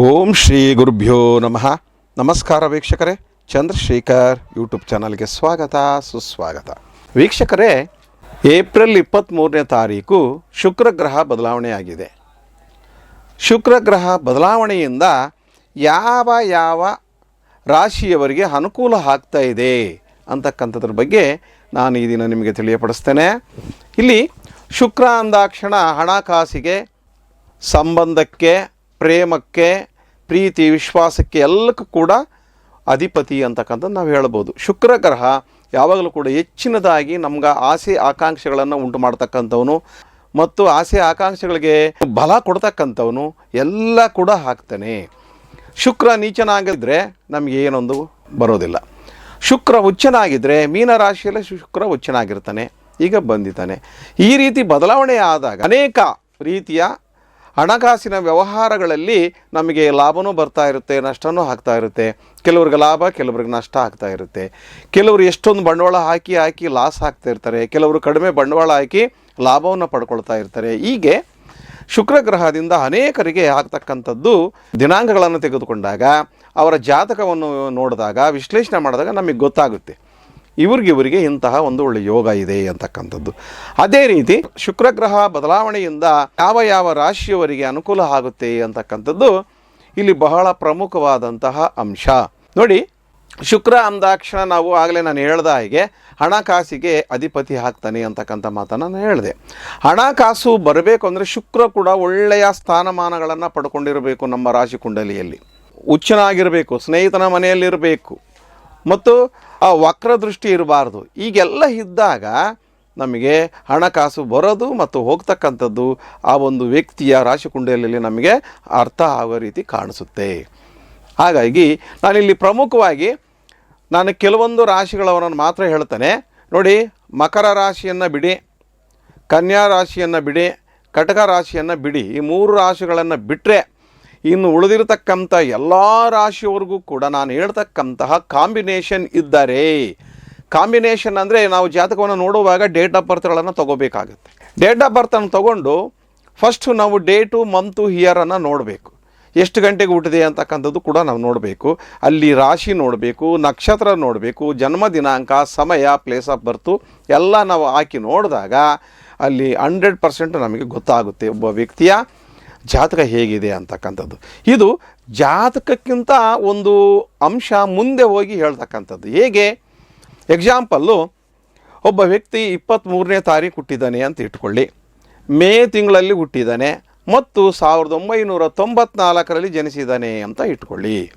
ಓಂ ಶ್ರೀ ಗುರುಭ್ಯೋ ನಮಃ. ನಮಸ್ಕಾರ ವೀಕ್ಷಕರೇ. ಚಂದ್ರಶೇಖರ್ ಯೂಟ್ಯೂಬ್ ಚಾನಲ್ಗೆ ಸ್ವಾಗತ, ಸುಸ್ವಾಗತ. ವೀಕ್ಷಕರೇ, ಏಪ್ರಿಲ್ ಇಪ್ಪತ್ತ್ಮೂರನೇ ತಾರೀಕು ಶುಕ್ರಗ್ರಹ ಬದಲಾವಣೆಯಾಗಿದೆ. ಶುಕ್ರಗ್ರಹ ಬದಲಾವಣೆಯಿಂದ ಯಾವ ಯಾವ ರಾಶಿಯವರಿಗೆ ಅನುಕೂಲ ಆಗ್ತಾ ಇದೆ ಅಂತಕ್ಕಂಥದ್ರ ಬಗ್ಗೆ ನಾನು ಈ ದಿನ ನಿಮಗೆ ತಿಳಿಯಪಡಿಸ್ತೇನೆ. ಇಲ್ಲಿ ಶುಕ್ರ ಅಂದಾಕ್ಷಣ ಹಣಕಾಸಿಗೆ ಸಂಬಂಧಕ್ಕೆ ಪ್ರೇಮಕ್ಕೆ, ಪ್ರೀತಿ, ವಿಶ್ವಾಸಕ್ಕೆ ಎಲ್ಲಕ್ಕೂ ಕೂಡ ಅಧಿಪತಿ ಅಂತಕ್ಕಂಥದ್ದು ನಾವು ಹೇಳ್ಬೋದು. ಶುಕ್ರ ಗ್ರಹ ಯಾವಾಗಲೂ ಕೂಡ ಹೆಚ್ಚಿನದಾಗಿ ನಮ್ಗೆ ಆಸೆ ಆಕಾಂಕ್ಷೆಗಳನ್ನು ಉಂಟು ಮಾಡ್ತಕ್ಕಂಥವನು ಮತ್ತು ಆಸೆ ಆಕಾಂಕ್ಷೆಗಳಿಗೆ ಬಲ ಕೊಡ್ತಕ್ಕಂಥವನು ಎಲ್ಲ ಕೂಡ ಹಾಕ್ತಾನೆ ಶುಕ್ರ ನೀಚನಾಗಿದ್ದರೆ ನಮಗೆ ಏನೊಂದು ಬರೋದಿಲ್ಲ. ಶುಕ್ರ ಉಚ್ಚನಾಗಿದ್ದರೆ ಮೀನರಾಶಿಯಲ್ಲಿ ಶುಕ್ರ ಉಚ್ಚನಾಗಿರ್ತಾನೆ ಈಗ ಬಂದಿದ್ದಾನೆ. ಈ ರೀತಿ ಬದಲಾವಣೆ ಆದಾಗ ಅನೇಕ ರೀತಿಯ ಹಣಕಾಸಿನ ವ್ಯವಹಾರಗಳಲ್ಲಿ ನಮಗೆ ಲಾಭನೂ ಬರ್ತಾ ಇರುತ್ತೆ, ನಷ್ಟನೂ ಆಗ್ತಾ ಇರುತ್ತೆ. ಕೆಲವ್ರಿಗೆ ಲಾಭ, ಕೆಲವ್ರಿಗೆ ನಷ್ಟ ಆಗ್ತಾ ಇರುತ್ತೆ. ಕೆಲವರು ಎಷ್ಟೊಂದು ಬಂಡವಾಳ ಹಾಕಿ ಹಾಕಿ ಲಾಸ್ ಆಗ್ತಾ ಇರ್ತಾರೆ. ಕೆಲವರು ಕಡಿಮೆ ಬಂಡವಾಳ ಹಾಕಿ ಲಾಭವನ್ನು ಪಡ್ಕೊಳ್ತಾ ಇರ್ತಾರೆ. ಹೀಗೆ ಶುಕ್ರ ಗ್ರಹದಿಂದ ಅನೇಕರಿಗೆ ಆಗ್ತಕ್ಕಂಥದ್ದು ದಿನಾಂಕಗಳನ್ನು ತೆಗೆದುಕೊಂಡಾಗ, ಅವರ ಜಾತಕವನ್ನು ನೋಡಿದಾಗ, ವಿಶ್ಲೇಷಣೆ ಮಾಡಿದಾಗ ನಮಗೆ ಗೊತ್ತಾಗುತ್ತೆ. ಇವ್ರಿಗೆ ಇವರಿಗೆ ಇಂತಹ ಒಂದು ಒಳ್ಳೆಯ ಯೋಗ ಇದೆ ಅಂತಕ್ಕಂಥದ್ದು. ಅದೇ ರೀತಿ ಶುಕ್ರಗ್ರಹ ಬದಲಾವಣೆಯಿಂದ ಯಾವ ಯಾವ ರಾಶಿಯವರಿಗೆ ಅನುಕೂಲ ಆಗುತ್ತೆ ಅಂತಕ್ಕಂಥದ್ದು ಇಲ್ಲಿ ಬಹಳ ಪ್ರಮುಖವಾದಂತಹ ಅಂಶ. ನೋಡಿ, ಶುಕ್ರ ಅಂದಾಕ್ಷಣ ನಾವು ಆಗಲೇ ನಾನು ಹೇಳ್ದ ಹಾಗೆ ಹಣಕಾಸಿಗೆ ಅಧಿಪತಿ ಹಾಕ್ತಾನೆ ಅಂತಕ್ಕಂಥ ಮಾತನ್ನು ನಾನು ಹೇಳಿದೆ. ಹಣಕಾಸು ಬರಬೇಕು ಅಂದರೆ ಶುಕ್ರ ಕೂಡ ಒಳ್ಳೆಯ ಸ್ಥಾನಮಾನಗಳನ್ನು ಪಡ್ಕೊಂಡಿರಬೇಕು ನಮ್ಮ ರಾಶಿ ಕುಂಡಲಿಯಲ್ಲಿ. ಹುಚ್ಚನಾಗಿರಬೇಕು, ಸ್ನೇಹಿತನ ಮನೆಯಲ್ಲಿರಬೇಕು ಮತ್ತು ಆ ವಕ್ರದೃಷ್ಟಿ ಇರಬಾರ್ದು. ಈಗೆಲ್ಲ ಇದ್ದಾಗ ನಮಗೆ ಹಣಕಾಸು ಬರೋದು ಮತ್ತು ಹೋಗ್ತಕ್ಕಂಥದ್ದು ಆ ಒಂದು ವ್ಯಕ್ತಿಯ ರಾಶಿಕುಂಡಲಿಯಲ್ಲಿ ನಮಗೆ ಅರ್ಥ ಆಗೋ ರೀತಿ ಕಾಣಿಸುತ್ತೆ. ಹಾಗಾಗಿ ನಾನಿಲ್ಲಿ ಪ್ರಮುಖವಾಗಿ ನಾನು ಕೆಲವೊಂದು ರಾಶಿಗಳವರನ್ನು ಮಾತ್ರ ಹೇಳ್ತೇನೆ. ನೋಡಿ, ಮಕರ ರಾಶಿಯನ್ನು ಬಿಡಿ, ಕನ್ಯಾ ರಾಶಿಯನ್ನು ಬಿಡಿ, ಕಟಕ ರಾಶಿಯನ್ನು ಬಿಡಿ, ಈ ಮೂರು ರಾಶಿಗಳನ್ನು ಬಿಟ್ಟರೆ ಇನ್ನು ಉಳಿದಿರತಕ್ಕಂಥ ಎಲ್ಲ ರಾಶಿಯವರೆಗೂ ಕೂಡ ನಾನು ಹೇಳ್ತಕ್ಕಂತಹ ಕಾಂಬಿನೇಷನ್ ಇದ್ದಾರೆ, ಕಾಂಬಿನೇಷನ್ ಅಂದರೆ ನಾವು ಜಾತಕವನ್ನು ನೋಡುವಾಗ ಡೇಟ್ ಆಫ್ ಬರ್ತ್ಗಳನ್ನು ತೊಗೋಬೇಕಾಗುತ್ತೆ. ಡೇಟ್ ಆಫ್ ಬರ್ತನ್ನು ತೊಗೊಂಡು ಫಸ್ಟು ನಾವು ಡೇಟು, ಮಂತು ಇಯರನ್ನು ನೋಡಬೇಕು. ಎಷ್ಟು ಗಂಟೆಗೆ ಹುಟ್ಟಿದೆ ಅಂತಕ್ಕಂಥದ್ದು ಕೂಡ ನಾವು ನೋಡಬೇಕು. ಅಲ್ಲಿ ರಾಶಿ ನೋಡಬೇಕು, ನಕ್ಷತ್ರ ನೋಡಬೇಕು, ಜನ್ಮ ದಿನಾಂಕ, ಸಮಯ ಪ್ಲೇಸ್ ಆಫ್ ಬರ್ತು ಎಲ್ಲ ನಾವು ಹಾಕಿ ನೋಡಿದಾಗ ಅಲ್ಲಿ ಹಂಡ್ರೆಡ್ ಪರ್ಸೆಂಟ್ ನಮಗೆ ಗೊತ್ತಾಗುತ್ತೆ ಒಬ್ಬ ವ್ಯಕ್ತಿಯ ಜಾತಕ ಹೇಗಿದೆ ಅಂತಕ್ಕಂಥದ್ದು. ಇದು ಜಾತಕಕ್ಕಿಂತ ಒಂದು ಅಂಶ ಮುಂದೆ ಹೋಗಿ ಹೇಳ್ತಕ್ಕಂಥದ್ದು. ಹೇಗೆ? ಎಕ್ಸಾಂಪಲ್ಲು ಒಬ್ಬ ವ್ಯಕ್ತಿ ಇಪ್ಪತ್ತ್ಮೂರನೇ ತಾರೀಕು ಹುಟ್ಟಿದ್ದಾನೆ ಅಂತ ಇಟ್ಕೊಳ್ಳಿ. ಮೇ ತಿಂಗಳಲ್ಲಿ ಹುಟ್ಟಿದ್ದಾನೆ ಮತ್ತು ಸಾವಿರದ ಒಂಬೈನೂರ ತೊಂಬತ್ನಾಲ್ಕರಲ್ಲಿ ಜನಿಸಿದ್ದಾನೆ ಅಂತ ಇಟ್ಕೊಳ್ಳಿ.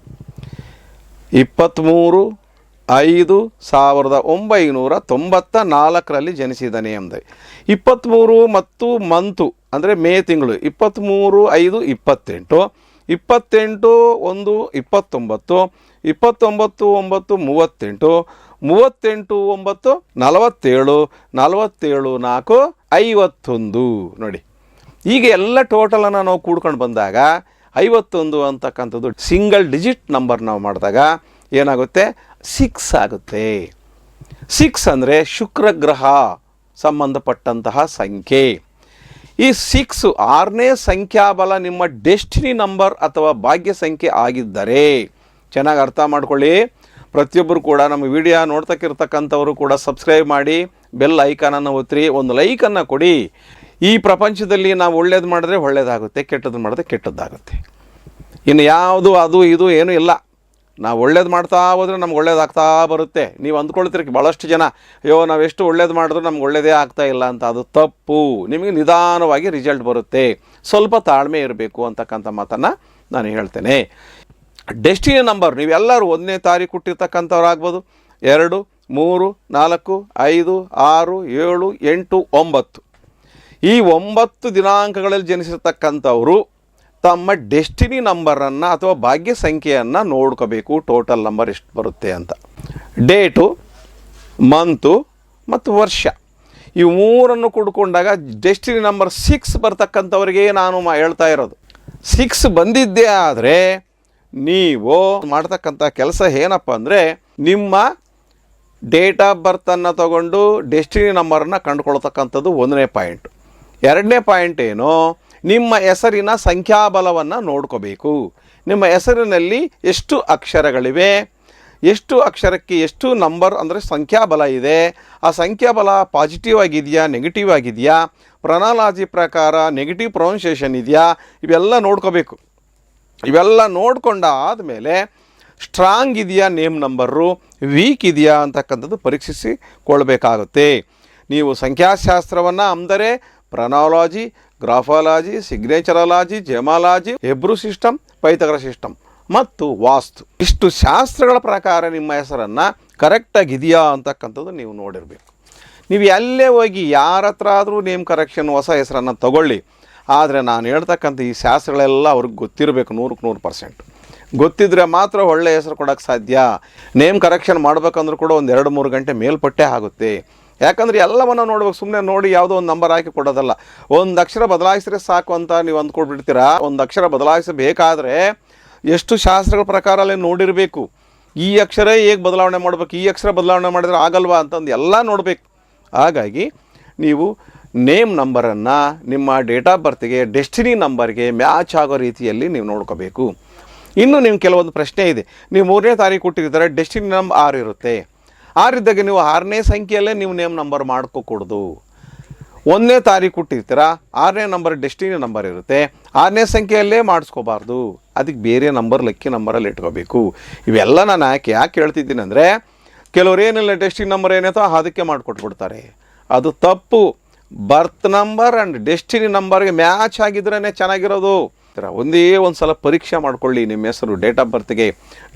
ಇಪ್ಪತ್ತ್ಮೂರು ಐದು ಸಾವಿರದ ಒಂಬೈನೂರ ತೊಂಬತ್ತ ನಾಲ್ಕರಲ್ಲಿ ಜನಿಸಿದ್ದಾನೆ ಎಂದೆ. ಇಪ್ಪತ್ತ್ಮೂರು ಮತ್ತು ಮಂತು, ಅಂದರೆ ಮೇ ತಿಂಗಳು ಇಪ್ಪತ್ತ್ಮೂರು ಐದು ಇಪ್ಪತ್ತೆಂಟು ಇಪ್ಪತ್ತೆಂಟು ಒಂದು ಇಪ್ಪತ್ತೊಂಬತ್ತು ಇಪ್ಪತ್ತೊಂಬತ್ತು ಒಂಬತ್ತು ಮೂವತ್ತೆಂಟು ಮೂವತ್ತೆಂಟು ಒಂಬತ್ತು ನಲವತ್ತೇಳು ನಲವತ್ತೇಳು ನಾಲ್ಕು ಐವತ್ತೊಂದು. ನೋಡಿ ಈಗ ಎಲ್ಲ ಟೋಟಲನ್ನು ನಾವು ಕೂಡ್ಕೊಂಡು ಬಂದಾಗ, ಐವತ್ತೊಂದು ಅಂತಕ್ಕಂಥದ್ದು ಸಿಂಗಲ್ ಡಿಜಿಟ್ ನಂಬರ್ ನಾವು ಮಾಡಿದಾಗ ಏನಾಗುತ್ತೆ? ಸಿಕ್ಸ್ ಆಗುತ್ತೆ. ಸಿಕ್ಸ್ ಅಂದರೆ ಶುಕ್ರ ಗ್ರಹ ಸಂಬಂಧಪಟ್ಟಂತಹ ಸಂಖ್ಯೆ. ಈ ಸಿಕ್ಸ್ ಆರನೇ ಸಂಖ್ಯಾಬಲ ನಿಮ್ಮ ಡೆಸ್ಟಿನಿ ನಂಬರ್ ಅಥವಾ ಭಾಗ್ಯ ಸಂಖ್ಯೆ ಆಗಿದ್ದರೆ, ಚೆನ್ನಾಗಿ ಅರ್ಥ ಮಾಡ್ಕೊಳ್ಳಿ. ಪ್ರತಿಯೊಬ್ಬರು ಕೂಡ ನಮ್ಮ ವಿಡಿಯೋ ನೋಡ್ತಕ್ಕಿರ್ತಕ್ಕಂಥವರು ಕೂಡ ಸಬ್ಸ್ಕ್ರೈಬ್ ಮಾಡಿ, ಬೆಲ್ ಐಕಾನನ್ನು ಒತ್ತಿರಿ, ಒಂದು ಲೈಕನ್ನು ಕೊಡಿ. ಈ ಪ್ರಪಂಚದಲ್ಲಿ ನಾವು ಒಳ್ಳೇದು ಮಾಡಿದ್ರೆ ಒಳ್ಳೇದಾಗುತ್ತೆ ಕೆಟ್ಟದ್ದು ಮಾಡಿದ್ರೆ ಕೆಟ್ಟದ್ದಾಗುತ್ತೆ. ಇನ್ನು ಯಾವುದು ಅದು ಇದು ಏನೂ ಇಲ್ಲ. ನಾವು ಒಳ್ಳೇದು ಮಾಡ್ತಾ ಹೋದ್ರೆ ನಮ್ಗೆ ಒಳ್ಳೇದಾಗ್ತಾ ಬರುತ್ತೆ. ನೀವು ಅಂದ್ಕೊಳ್ತಿರಕ್ಕೆ ಭಾಳಷ್ಟು ಜನ, ಅಯ್ಯೋ, ನಾವು ಎಷ್ಟು ಒಳ್ಳೇದು ಮಾಡಿದ್ರು ನಮ್ಗೆ ಒಳ್ಳೇದೇ ಆಗ್ತಾ ಇಲ್ಲ ಅಂತ. ಅದು ತಪ್ಪು. ನಿಮಗೆ ನಿಧಾನವಾಗಿ ರಿಸಲ್ಟ್ ಬರುತ್ತೆ. ಸ್ವಲ್ಪ ತಾಳ್ಮೆ ಇರಬೇಕು ಅಂತಕ್ಕಂಥ ಮಾತನ್ನು ನಾನು ಹೇಳ್ತೇನೆ. ಡೆಸ್ಟಿನಿ ನಂಬರ್ ನೀವೆಲ್ಲರೂ ಒಂದನೇ ತಾರೀಕು ಹುಟ್ಟಿರ್ತಕ್ಕಂಥವ್ರು ಆಗ್ಬೋದು ಎರಡು, ಮೂರು, ನಾಲ್ಕು, ಐದು, ಆರು, ಏಳು, ಎಂಟು, ಒಂಬತ್ತು. ಈ ಒಂಬತ್ತು ದಿನಾಂಕಗಳಲ್ಲಿ ಜನಿಸಿರ್ತಕ್ಕಂಥವರು ತಮ್ಮ ಡೆಸ್ಟಿನಿ ನಂಬರನ್ನು ಅಥವಾ ಭಾಗ್ಯ ಸಂಖ್ಯೆಯನ್ನು ನೋಡ್ಕೋಬೇಕು, ಟೋಟಲ್ ನಂಬರ್ ಎಷ್ಟು ಬರುತ್ತೆ ಅಂತ. ಡೇಟು, ಮಂತು ಮತ್ತು ವರ್ಷ. ಈ ಮೂರನ್ನು ಕುಡ್ಕೊಂಡಾಗ ಡೆಸ್ಟಿನಿ ನಂಬರ್ ಸಿಕ್ಸ್ ಬರ್ತಕ್ಕಂಥವ್ರಿಗೆ ನಾನು ಹೇಳ್ತಾ ಇರೋದು. ಸಿಕ್ಸ್ ಬಂದಿದ್ದೇ ಆದರೆ ನೀವು ಮಾಡ್ತಕ್ಕಂಥ ಕೆಲಸ ಏನಪ್ಪ ಅಂದರೆ ನಿಮ್ಮ ಡೇಟ್ ಆಫ್ ಬರ್ತನ್ನು ತಗೊಂಡು ಡೆಸ್ಟಿನಿ ನಂಬರನ್ನು ಕಂಡುಕೊಳ್ತಕ್ಕಂಥದ್ದು ಒಂದನೇ ಪಾಯಿಂಟ್. ಎರಡನೇ ಪಾಯಿಂಟ್ ಏನು? ನಿಮ್ಮ ಹೆಸರಿನ ಸಂಖ್ಯಾಬಲವನ್ನು ನೋಡ್ಕೋಬೇಕು. ನಿಮ್ಮ ಹೆಸರಿನಲ್ಲಿ ಎಷ್ಟು ಅಕ್ಷರಗಳಿವೆ? ಎಷ್ಟು ಅಕ್ಷರಕ್ಕೆ ಎಷ್ಟು ನಂಬರ್ ಅಂದರೆ ಸಂಖ್ಯಾಬಲ ಇದೆ. ಆ ಸಂಖ್ಯಾಬಲ ಪಾಸಿಟಿವ್ ಆಗಿದೆಯಾ, ನೆಗೆಟಿವ್ ಆಗಿದೆಯಾ? ಪ್ರೊನಾಲಜಿ ಪ್ರಕಾರ ನೆಗೆಟಿವ್ ಪ್ರೊನೌನ್ಸಿಯೇಷನ್ ಇದೆಯಾ? ಇವೆಲ್ಲ ನೋಡ್ಕೋಬೇಕು. ಇವೆಲ್ಲ ನೋಡ್ಕೊಂಡಾದ ಮೇಲೆ ಸ್ಟ್ರಾಂಗ್ ಇದೆಯಾ ನೇಮ್ ನಂಬರು? ವೀಕ್ ಇದೆಯಾ ಅಂತಕ್ಕಂಥದ್ದು ಪರೀಕ್ಷಿಸಿಕೊಳ್ಬೇಕಾಗುತ್ತೆ. ನೀವು ಸಂಖ್ಯಾಶಾಸ್ತ್ರವನ್ನು ಅಂದರೆ ಪ್ರನಾಲಜಿ ಗ್ರಾಫಾಲಜಿ, ಸಿಗ್ನೇಚರಾಲಜಿ, ಜೆಮಾಲಜಿ, ಹೆಬ್ರು ಸಿಸ್ಟಮ್ ಪೈತಗರ ಸಿಸ್ಟಮ್ ಮತ್ತು ವಾಸ್ತು. ಇಷ್ಟು ಶಾಸ್ತ್ರಗಳ ಪ್ರಕಾರ ನಿಮ್ಮ ಹೆಸರನ್ನು ಕರೆಕ್ಟಾಗಿದೆಯಾ ಅಂತಕ್ಕಂಥದ್ದು ನೀವು ನೋಡಿರಬೇಕು. ನೀವು ಎಲ್ಲೇ ಹೋಗಿ ಯಾರ ಹತ್ರ ಆದರೂ ನೇಮ್ ಕರೆಕ್ಷನ್ ಹೊಸ ಹೆಸರನ್ನು ತಗೊಳ್ಳಿ. ಆದರೆ ನಾನು ಹೇಳ್ತಕ್ಕಂಥ ಈ ಶಾಸ್ತ್ರಗಳೆಲ್ಲ ಅವ್ರಿಗೆ ಗೊತ್ತಿರಬೇಕು ನೂರಕ್ಕೆ ನೂರು ಪರ್ಸೆಂಟ್. ಗೊತ್ತಿದ್ರೆ ಮಾತ್ರ ಒಳ್ಳೆಯ ಹೆಸರು ಕೊಡೋಕ್ಕೆ ಸಾಧ್ಯ. ನೇಮ್ ಕರೆಕ್ಷನ್ ಮಾಡಬೇಕಂದ್ರೂ ಕೂಡ ಒಂದು ಎರಡು ಮೂರು ಗಂಟೆ ಮೇಲ್ಪಟ್ಟೆ ಆಗುತ್ತೆ. ಯಾಕಂದ್ರೆ ಎಲ್ಲವನ್ನು ನೋಡ್ಬೇಕು ಸುಮ್ಮನೆ ನೋಡಿ ಯಾವುದೋ ಒಂದು ನಂಬರ್ ಹಾಕಿ ಕೊಡೋದಲ್ಲ. ಒಂದು ಅಕ್ಷರ ಬದಲಾಯಿಸಿದ್ರೆ ಸಾಕು ಅಂತ ನೀವು ಅಂದ್ಕೊಟ್ಬಿಡ್ತೀರಾ ಒಂದು ಅಕ್ಷರ ಬದಲಾಯಿಸಬೇಕಾದ್ರೆ ಎಷ್ಟು ಶಾಸ್ತ್ರಗಳ ಪ್ರಕಾರ ಅಲ್ಲಿ ನೋಡಿರಬೇಕು. ಈ ಅಕ್ಷರ ಹೇಗೆ ಬದಲಾವಣೆ ಮಾಡಬೇಕು, ಈ ಅಕ್ಷರ ಬದಲಾವಣೆ ಮಾಡಿದ್ರೆ ಆಗಲ್ವಾ ಅಂತಂದು ಎಲ್ಲ ನೋಡಬೇಕು. ಹಾಗಾಗಿ ನೀವು ನೇಮ್ ನಂಬರನ್ನು ನಿಮ್ಮ ಡೇಟ್ ಆಫ್ ಬರ್ತ್ಗೆ, ಡೆಸ್ಟಿನಿ ನಂಬರ್ಗೆ ಮ್ಯಾಚ್ ಆಗೋ ರೀತಿಯಲ್ಲಿ ನೀವು ನೋಡ್ಕೋಬೇಕು. ಇನ್ನು ನಿಮ್ಗೆ ಕೆಲವೊಂದು ಪ್ರಶ್ನೆ ಇದೆ. ನೀವು ಮೂರನೇ ತಾರೀಕು ಕೊಟ್ಟಿರ್ತಾರೆ ಡೆಸ್ಟಿನಿ ನಂಬರ್ ಆರು ಇರುತ್ತೆ. ಆರಿದ್ದಾಗ ನೀವು ಆರನೇ ಸಂಖ್ಯೆಯಲ್ಲೇ ನೀವು ನೇಮ್ ನಂಬರ್ ಮಾಡ್ಕೋಕೂಡ್ದು. ಒಂದನೇ ತಾರೀಕು ಕೊಟ್ಟಿರ್ತೀರ ಆರನೇ ನಂಬರ್ ಡೆಸ್ಟಿನಿ ನಂಬರ್ ಇರುತ್ತೆ. ಆರನೇ ಸಂಖ್ಯೆಯಲ್ಲೇ ಮಾಡಿಸ್ಕೋಬಾರ್ದು. ಅದಕ್ಕೆ ಬೇರೆ ನಂಬರ್, ಲಕ್ಕಿ ನಂಬರಲ್ಲಿ ಇಟ್ಕೋಬೇಕು. ಇವೆಲ್ಲ ನಾನು ಯಾಕೆ ಯಾಕೆ ಹೇಳ್ತಿದ್ದೀನಿ ಅಂದರೆ, ಕೆಲವರು ಏನಿಲ್ಲ, ಡೆಸ್ಟಿನಿ ನಂಬರ್ ಏನೈತೋ ಅದಕ್ಕೆ ಮಾಡಿಕೊಟ್ಬಿಡ್ತಾರೆ. ಅದು ತಪ್ಪು. ಬರ್ತ್ ನಂಬರ್ ಆ್ಯಂಡ್ ಡೆಸ್ಟಿನಿ ನಂಬರ್ಗೆ ಮ್ಯಾಚ್ ಆಗಿದ್ರೇ ಚೆನ್ನಾಗಿರೋದು. ಥರ ಒಂದೇ ಒಂದು ಸಲ ಪರೀಕ್ಷೆ ಮಾಡ್ಕೊಳ್ಳಿ ನಿಮ್ಮ ಹೆಸರು ಡೇಟ್ ಆಫ್ ಬರ್ತ್ಗೆ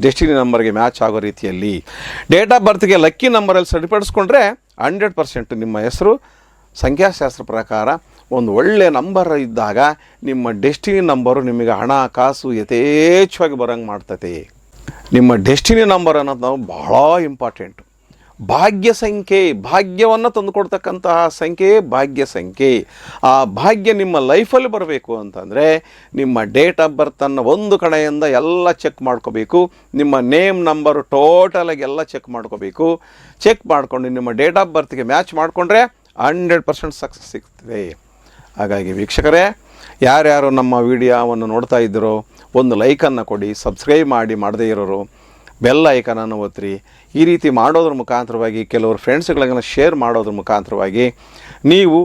ಡೆಸ್ಟಿನಿ ನಂಬರ್ಗೆ ಮ್ಯಾಚ್ ಆಗೋ ರೀತಿಯಲ್ಲಿ. ಡೇಟ್ ಆಫ್ ಬರ್ತ್ಗೆ ಲಕ್ಕಿ ನಂಬರಲ್ಲಿ ಸರಿಪಡಿಸ್ಕೊಂಡ್ರೆ ಹಂಡ್ರೆಡ್ ಪರ್ಸೆಂಟ್ ನಿಮ್ಮ ಹೆಸರು, ಸಂಖ್ಯಾಶಾಸ್ತ್ರ ಪ್ರಕಾರ ಒಂದು ಒಳ್ಳೆ ನಂಬರ್ ಇದ್ದಾಗ ನಿಮ್ಮ ಡೆಸ್ಟಿನಿ ನಂಬರು ನಿಮಗೆ ಹಣ, ಕಾಸು ಯಥೇಚ್ಛವಾಗಿ ಬರೋಂಗೆ ಮಾಡ್ತತಿ ನಿಮ್ಮ ಡೆಸ್ಟಿನಿ ನಂಬರ್ ಅನ್ನೋದು ನಾವು ಬಹಳ ಇಂಪಾರ್ಟೆಂಟು ಭಾಗ್ಯ ಸಂಖ್ಯೆ, ಭಾಗ್ಯವನ್ನು ತಂದುಕೊಡ್ತಕ್ಕಂತಹ ಸಂಖ್ಯೆ, ಭಾಗ್ಯ ಸಂಖ್ಯೆ. ಆ ಭಾಗ್ಯ ನಿಮ್ಮ ಲೈಫಲ್ಲಿ ಬರಬೇಕು ಅಂತಂದರೆ ನಿಮ್ಮ ಡೇಟ್ ಆಫ್ ಬರ್ತನ್ನು ಒಂದು ಕಡೆಯಿಂದ ಎಲ್ಲ ಚೆಕ್ ಮಾಡ್ಕೋಬೇಕು. ನಿಮ್ಮ ನೇಮ್, ನಂಬರ್ ಟೋಟಲಾಗಿ ಎಲ್ಲ ಚೆಕ್ ಮಾಡ್ಕೋಬೇಕು. ಚೆಕ್ ಮಾಡಿಕೊಂಡು ನಿಮ್ಮ ಡೇಟ್ ಆಫ್ ಬರ್ತ್ಗೆ ಮ್ಯಾಚ್ ಮಾಡಿಕೊಂಡ್ರೆ ಹಂಡ್ರೆಡ್ ಪರ್ಸೆಂಟ್ ಸಕ್ಸಸ್ ಸಿಗ್ತದೆ. ಹಾಗಾಗಿ ವೀಕ್ಷಕರೇ, ಯಾರ್ಯಾರು ನಮ್ಮ ವಿಡಿಯೋವನ್ನು ನೋಡ್ತಾ ಇದ್ದರೋ ಒಂದು ಲೈಕನ್ನು ಕೊಡಿ, ಸಬ್ಸ್ಕ್ರೈಬ್ ಮಾಡಿ ಮಾಡದೇ ಇರೋರು. ಬೆಲ್ ಐಕನನ್ನು ಒತ್ತಿರಿ ಈ ರೀತಿ ಮಾಡೋದ್ರ ಮುಖಾಂತರವಾಗಿ ಕೆಲವರು ಫ್ರೆಂಡ್ಸ್ಗಳನ್ನು ಶೇರ್ ಮಾಡೋದ್ರ ಮುಖಾಂತರವಾಗಿ ನೀವು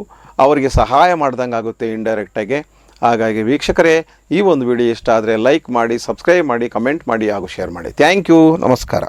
ಅವರಿಗೆ ಸಹಾಯ ಮಾಡ್ದಂಗೆ ಆಗುತ್ತೆ ಇಂಡೈರೆಕ್ಟಾಗಿ ಹಾಗಾಗಿ ವೀಕ್ಷಕರೇ, ಈ ಒಂದು ವಿಡಿಯೋ ಇಷ್ಟ ಆದರೆ ಲೈಕ್ ಮಾಡಿ ಸಬ್ಸ್ಕ್ರೈಬ್ ಮಾಡಿ ಕಮೆಂಟ್ ಮಾಡಿ ಹಾಗೂ ಶೇರ್ ಮಾಡಿ. ಥ್ಯಾಂಕ್ ಯು ನಮಸ್ಕಾರ.